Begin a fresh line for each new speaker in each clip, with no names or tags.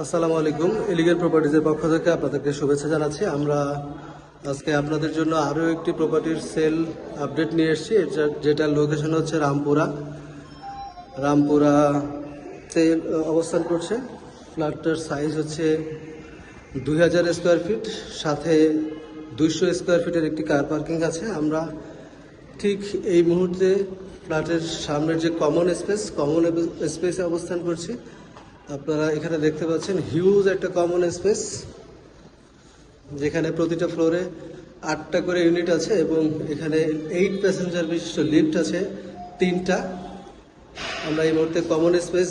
আসসালামু আলাইকুম। এলিগেন্ট প্রপার্টিজের পক্ষ থেকে আপনাদেরকে শুভেচ্ছা জানাচ্ছি। আমরা আজকে আপনাদের জন্য আরও একটি প্রপার্টির সেল আপডেট নিয়ে এসেছি। যেটার লোকেশন হচ্ছে রামপুরা। রামপুরাতে অবস্থান করছে। ফ্ল্যাটটার সাইজ হচ্ছে দুই হাজার স্কোয়ার ফিট সাথে দুইশো স্কোয়ার ফিটের একটি কার পার্কিং আছে। আমরা ঠিক এই মুহূর্তে ফ্ল্যাটের সামনের যে কমন স্পেস কমন স্পেসে অবস্থান করছি। আপনারা এখানে দেখতে পাচ্ছেন হিউজ একটা কমন স্পেস যেখানে প্রতিটা ফ্লোরে আটটা করে ইউনিট আছে এবং এখানে এইট প্যাসেঞ্জার বিশিষ্ট লিফট আছে, তিনটা। আমরা এই মুহূর্তে কমন স্পেস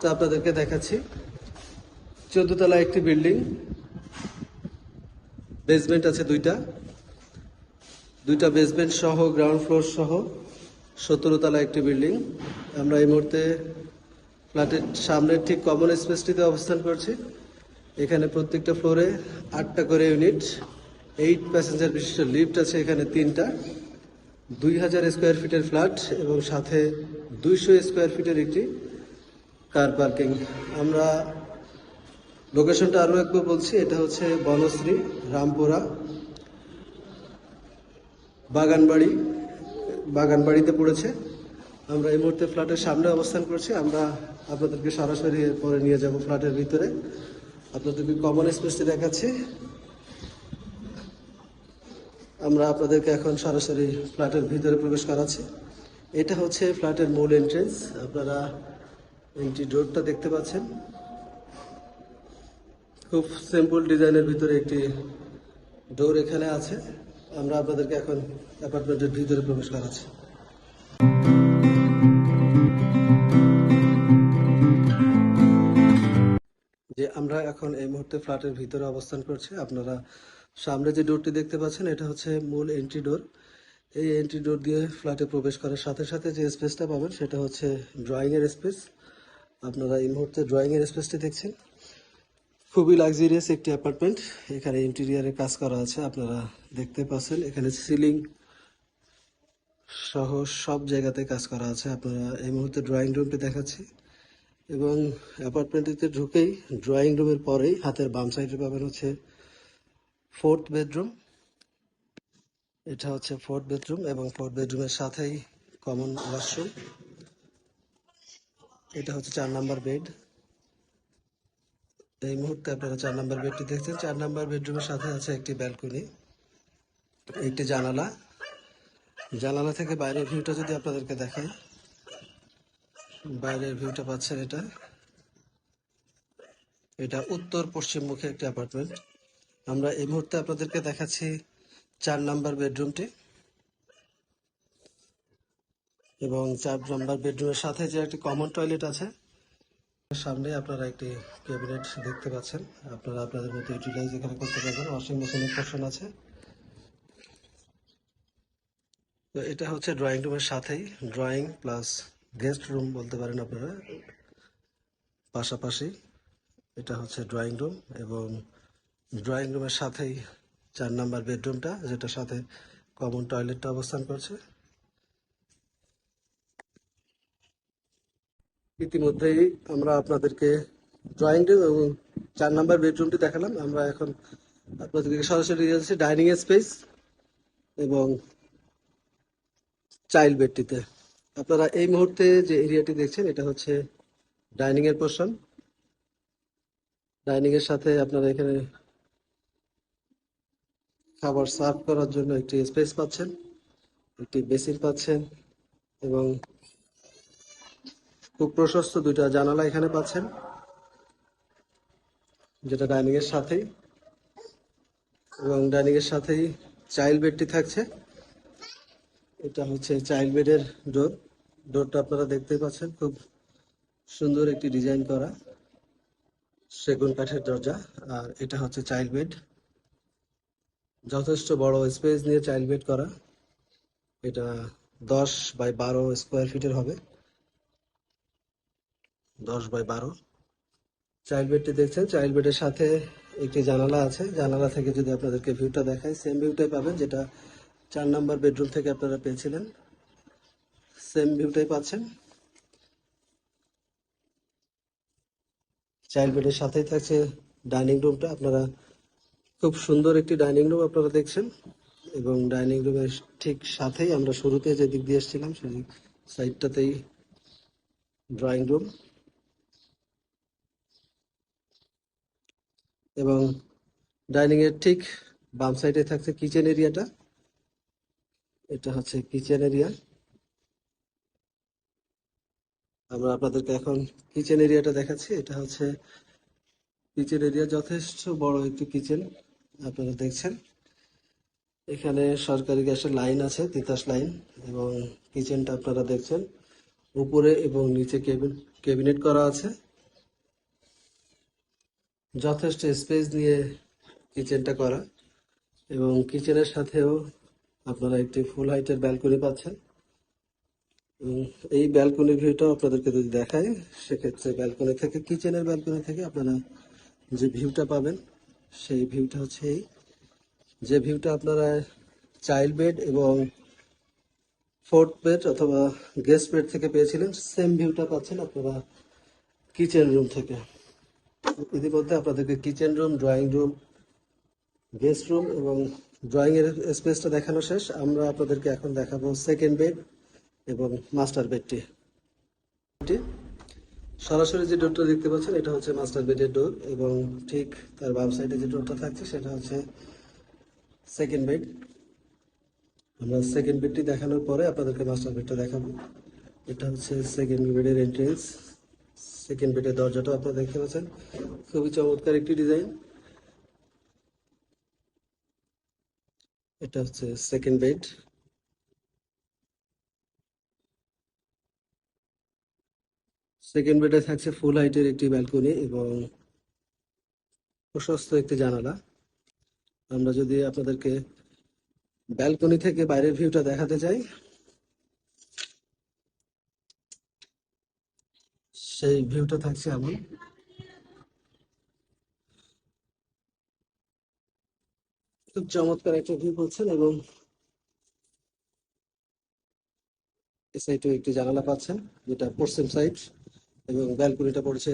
তা আপনাদেরকে দেখাচ্ছি। চোদ্দ তলা একটি বিল্ডিং বেসমেন্ট আছে দুইটা। দুইটা বেসমেন্ট সহ গ্রাউন্ড ফ্লোর সহ সতেরো তলা একটি বিল্ডিং আমরা এই মুহূর্তে ফ্ল্যাটের সামনের ঠিক কমন স্পেসটিতে অবস্থান করছি। এখানে প্রত্যেকটা ফ্লোরে আটটা করে ইউনিট এইট প্যাসেঞ্জার বিশিষ্ট লিফট আছে এখানে তিনটা, দুই হাজার স্কোয়ার ফিটের ফ্ল্যাট এবং সাথে দুইশো স্কোয়ার ফিটের একটি কার পার্কিং আমরা লোকেশনটা আরও একবার বলছি, এটা হচ্ছে বনশ্রী, রামপুরা, বাগানবাড়ি, বাগানবাড়িতে পড়েছে। আমরা এই মুহূর্তে ফ্ল্যাটের সামনে অবস্থান করছি। আমরা আপনাদেরকে সরাসরি পরে নিয়ে যাব ফ্ল্যাটের ভিতরে। আপনাদেরকে কমন স্পেসটি দেখাচ্ছি। আমরা আপনাদেরকে এখন সরাসরি ফ্ল্যাটের ভিতরে প্রবেশ করাচ্ছি। এটা হচ্ছে ফ্ল্যাটের মূল এন্ট্রেন্স আপনারা এন্ট্রি ডোরটা দেখতে পাচ্ছেন। খুব সিম্পল ডিজাইনের ভিতরে একটি ডোর এখানে আছে। আমরা আপনাদেরকে এখন অ্যাপার্টমেন্টের ভিতরে প্রবেশ করাচ্ছি। যে আমরা এখন এই মুহূর্তে ফ্ল্যাটের ভিতরে অবস্থান করছি। আপনারা সামনে যে ডোরটি দেখতে পাচ্ছেন, এটা হচ্ছে মূল এন্ট্রি ডোর এই এন্ট্রি ডোর দিয়ে ফ্ল্যাটে প্রবেশ করার সাথে সাথে যে স্পেসটা পাবেন, সেটা হচ্ছে ড্রয়িং এর স্পেস আপনারা এই মুহূর্তে ড্রয়িং এর স্পেসটি দেখছেন। খুবই লাক্সারিয়াস একটি অ্যাপার্টমেন্ট এখানে ইন্টেরিয়ারে কাজ করা আছে, আপনারা দেখতে পাচ্ছেন। এখানে সিলিং সহ সব জায়গাতে কাজ করা আছে। আপনারা এই মুহূর্তে ড্রয়িং রুমটি দেখাচ্ছি। এবং অ্যাপার্টমেন্টটিতে ঢুকেই ড্রয়িং রুমের পরেই হাতের বাম সাইডে পাবেন হচ্ছে ফোর্থ বেডরুম। এটা হচ্ছে ফোর্থ বেডরুম এবং ফোর্থ বেডরুমের সাথেই কমন ওয়াশরুম। এটা হচ্ছে চার নাম্বার বেড। এই মুহূর্তে আপনারা চার নাম্বার বেডটি দেখছেন। চার নাম্বার বেডরুমের সাথে আছে একটি ব্যালকনি, একটি জানালা। জানালা থেকে বাইরের ভিউটা যদি আপনাদেরকে দেখাই। বাইরের ভিউটা পাচ্ছেন এটা। এটা উত্তর পশ্চিম মুখে একটি অ্যাপার্টমেন্ট আমরা এই মুহূর্তে আপনাদেরকে দেখাচ্ছি চার নাম্বার বেডরুমটি এবং চার নাম্বার বেডরুমের সাথে যে একটি কমন টয়লেট আছে, সামনে আপনারা একটি ক্যাবিনেট দেখতে পাচ্ছেন। আপনারা আপনাদের মতো ইউটিলাইজ এখানে করতে পারবেন। ওয়াশিং মেশিনের পোর্শন আছে। তো এটা হচ্ছে ড্রয়িং রুমের সাথেই। ড্রয়িং প্লাস গেস্ট রুম বলতে পারেন আপনারা। পাশাপাশি এটা হচ্ছে ড্রয়িং রুম এবং ড্রয়িং রুমের সাথেই চার নাম্বার বেডরুমটা যেটার সাথে কমন টয়লেটটা অবস্থান করছে। ইতিমধ্যেই আমরা আপনাদেরকে ড্রয়িং রুম এবং চার নাম্বার বেডরুমটি দেখালাম। আমরা এখন আপনাদেরকে সরাসরি ডাইনিং স্পেস এবং চাইল্ড বেডটিতে আপনারা এই মুহূর্তে যে এরিয়াটি দেখছেন, এটা হচ্ছে ডাইনিং এর পোর্শন। ডাইনিং এর সাথে আপনারা এখানে খাবার সার্ভ করার জন্য একটি স্পেস পাচ্ছেন, একটি বেসিন পাচ্ছেন এবং খুব প্রশস্ত দুইটা জানালা এখানে পাচ্ছেন, যেটা ডাইনিং এর সাথেই। এবং ডাইনিং এর সাথেই চাইল্ড বেডটি থাকছে। এটা হচ্ছে চাইল্ড বেডের ডোর। ডোরটা আপনারা দেখতে পাচ্ছেন, খুব সুন্দর একটি ডিজাইন করা সেগুন কাঠের দরজা। আর এটা হচ্ছে চাইল্ড বেড। যথেষ্ট বড় স্পেস নিয়ে চাইল্ড বেড করা। এটা দশ বাই বারো স্কোয়ার ফিটের হবে। দশ বাই বারো। চাইল্ড বেডটি দেখছেন? চাইল্ড বেডের সাথে একটি জানালা আছে। জানালা থেকে যদি আপনাদেরকে ভিউটা দেখাই সেম ভিউটাই পাবেন, যেটা চার নাম্বার বেডরুম থেকে আপনারা পেয়েছিলেন। সেম ভিউটাই পাচ্ছেন। চাইল্ড বেডের সাথেই থাকছে ডাইনিং রুমটা। আপনারা খুব সুন্দর একটি ডাইনিং রুম আপনারা দেখছেন। এবং ডাইনিং রুমের ঠিক সাথেই আমরা শুরুতে যে দিক দিয়ে এসেছিলাম, সেই সাইডটাতেই ড্রয়িং রুম। এবং ডাইনিং এর ঠিক বাম সাইডে থাকছে কিচেন এরিয়াটা। এটা হচ্ছে কিচেন এরিয়া। আমরা আপনাদেরকে এখন কিচেন এরিয়াটা দেখাচ্ছি। এটা হচ্ছে কিচেন এরিয়া যথেষ্ট বড় একটি কিচেন আপনারা দেখছেন। এখানে সরকারি গ্যাসের লাইন আছে, তিতাস লাইন এবং কিচেনটা আপনারা দেখছেন। উপরে এবং নিচে ক্যাবিনেট করা আছে। যথেষ্ট স্পেস নিয়ে কিচেনটা করা। এবং কিচেনের সাথেও আপনারা একটি ফুল হাইটের ব্যালকনি পাচ্ছেন। এই ব্যালকনির ভিউটাও আপনাদেরকে যদি দেখাই, সেক্ষেত্রে ব্যালকনি থেকে কিচেনের ব্যালকনি থেকে আপনারা যে ভিউটা পাবেন, সেই ভিউটা হচ্ছে এই। যে ভিউটা আপনারা চাইল্ড বেড এবং ফোর্থ বেড অথবা গেস্ট বেড থেকে পেয়েছিলেন সেম ভিউটা পাচ্ছেন আপনারা কিচেন রুম থেকে। ইতিমধ্যে আপনাদেরকে kitchen room drawing room guest room এবং ড্রয়িং এর স্পেসটা দেখানো শেষ। আমরা আপনাদেরকে এখন দেখাবো সেকেন্ড বেড এবং মাস্টার বেডটি। সরাসরি যে ডোরটা দেখতে পাচ্ছেন, এটা হচ্ছে মাস্টার বেডের ডোর এবং ঠিক তার বাম সাইডে যে ডোরটা থাকছে, সেটা হচ্ছে সেকেন্ড বেড আমরা সেকেন্ড বেডটি দেখানোর পরে আপনাদেরকে মাস্টার বেডটা দেখাবো। এটা হচ্ছে সেকেন্ড বেডের এন্ট্রেন্স সেকেন্ড বেডের দরজাটা আপনারা দেখতে পাচ্ছেন। খুবই চমৎকার একটি ডিজাইন এটা হচ্ছে সেকেন্ড বেড সেকেন্ড বেডে থাকছে ফুল হাইটের একটি ব্যালকনি এবং প্রশস্ত একটি জানালা। আমরা যদি আপনাদেরকে ব্যালকনি থেকে বাইরের ভিউটা দেখাতে চাই, সেই ভিউটা থাকছে এমন। খুব চমৎকার একটা ভিউ পাচ্ছেন এবং এই সাইডে একটি জানালা পাচ্ছেন, যেটা পশ্চিম সাইড এবং ব্যালকনিটা পড়ছে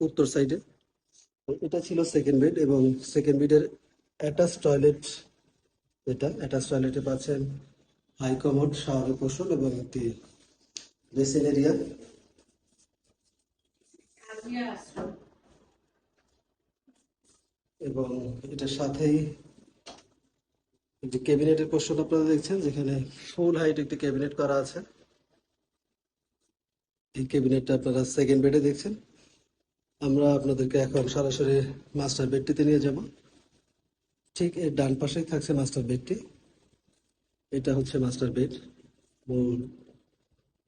উত্তর সাইডে। এটা ছিল সেকেন্ড বেড এবং সেকেন্ড বেডের অ্যাটাচ টয়লেট এটা। অ্যাটাচ টয়লেটে পাচ্ছেন হাই কমোড শাওয়ারের পোষণ এবং একটি বেসিন এরিয়া এবং এটার সাথেই একটি ক্যাবিনেটের পোর্শন আপনারা দেখছেন, যেখানে ফুল হাইট একটি ক্যাবিনেট করা আছে। এই ক্যাবিনেটটা আপনারা সেকেন্ড বেডে দেখছেন। আমরা আপনাদেরকে এখন সরাসরি মাস্টার বেডটিতে নিয়ে যাব। ঠিক এর ডান পাশেই থাকছে মাস্টার বেডটি এটা হচ্ছে মাস্টার বেড মূল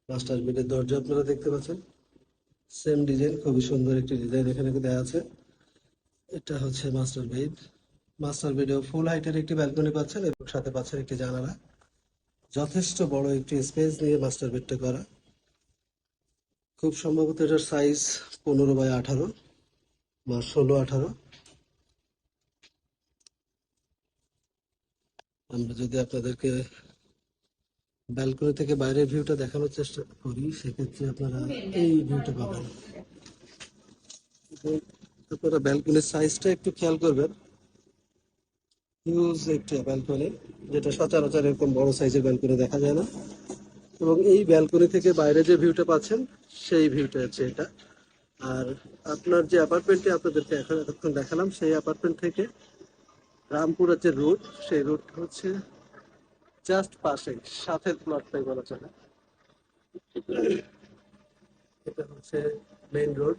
মাস্টার বেডের দরজা আপনারা দেখতে পাচ্ছেন। সেম ডিজাইন খুবই সুন্দর একটি ডিজাইন এখানে দেওয়া আছে। এটা হচ্ছে মাস্টার বেড মাস্টার বেডেও ফুল হাইটের একটি ব্যালকনি পাচ্ছেন এবং সাথে পাচ্ছেন একটি জানালা। যথেষ্ট বড় একটি স্পেস নিয়ে মাস্টার বেডটা করা। খুব সম্ভবত এটার সাইজ পনেরো বাই আঠারো বা ষোলো আঠারো। আমরা যদি আপনাদেরকে ব্যালকনি থেকে বাইরের ভিউটা দেখানোর চেষ্টা করি, সেক্ষেত্রে আপনারা এই ভিউটা পাবেন। আপনারা ব্যালকনির সাইজটা একটু খেয়াল করবেন। হিউজ একটা ব্যালকনি যেটা সচরাচর এরকম বড় সাইজের ব্যালকনি দেখা যায় না। এবং এই ব্যালকনি থেকে বাইরে যে ভিউটা পাচ্ছেন, সেই ভিউটা হচ্ছে এটা। আর আপনার যে অ্যাপার্টমেন্টটি আপনাদেরকে এখন এতক্ষণ দেখালাম, সেই অ্যাপার্টমেন্ট থেকে রামপুরের যে রুট সেই রুট হচ্ছে জাস্ট পাশে সাথে প্লটটাই বলা চলে। এটা হচ্ছে মেইন রোড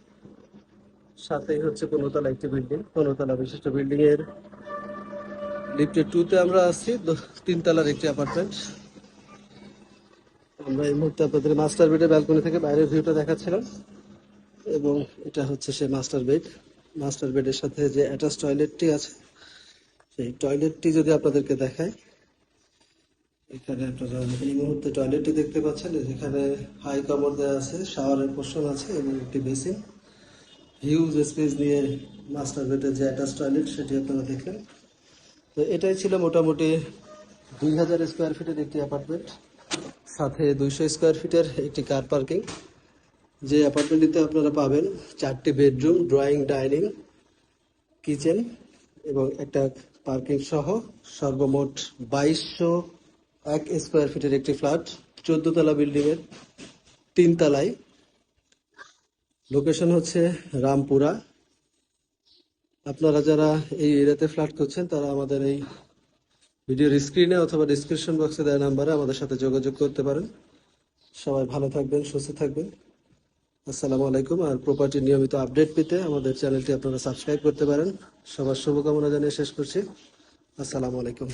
সাথেই হচ্ছে কোনোতলা একটি বিল্ডিং কোনোতলা বিশিষ্ট বিল্ডিং এর লিফটের টুতে আমরা দ- তিনতলার একটি অ্যাপার্টমেন্ট আমরা এই মুহূর্তে আপনাদের মাস্টার বেডের ব্যালকনি থেকে বাইরের ভিউটা দেখাচ্ছিলাম। এবং এটা হচ্ছে সে মাস্টার বেড মাস্টার বেডের সাথে যে অ্যাটাচ টয়লেটটি আছে, সেই টয়লেটটি যদি আপনাদেরকে দেখায় এখানে আপনারা এই মুহূর্তে টয়লেটটি দেখতে পাচ্ছেন। যেখানে হাই কামড় দেওয়া আছে শাওয়ারের পোর্শন আছে এবং একটি বেসিন হিউজ স্পেস নিয়ে মাস্টার বেডের যে অ্যাটাচ টয়লেট সেটি আপনারা দেখলেন। তো এটাই ছিল মোটামুটি দুই হাজার স্কোয়ার ফিটের একটি অ্যাপার্টমেন্ট সাথে দুইশো স্কোয়ার ফিটের একটি কার পার্কিং যে অ্যাপার্টমেন্টটিতে আপনারা পাবেন চারটি বেডরুম ড্রয়িং ডাইনিং কিচেন এবং একটা পার্কিং সহ সর্বমোট বাইশশো এক স্কোয়ার ফিটের একটি ফ্ল্যাট চোদ্দ তলা বিল্ডিং এর তিন তলায়। লোকেশন হচ্ছে রামপুরা। আপনারা যারা এই এরিয়াতে ফ্ল্যাট করছেন তারা আমাদের এই ভিডিওর স্ক্রিনে অথবা ডিসক্রিপশন বক্সে দেওয়া নাম্বারে আমাদের সাথে যোগাযোগ করতে পারেন। সবাই ভালো থাকবেন, সুস্থ থাকবেন। আসসালামু আলাইকুম। আর প্রপার্টি নিয়মিত আপডেট পেতে আমাদের চ্যানেলটি আপনারা সাবস্ক্রাইব করতে পারেন। সবার শুভকামনা জানিয়ে শেষ করছি। আসসালামু আলাইকুম।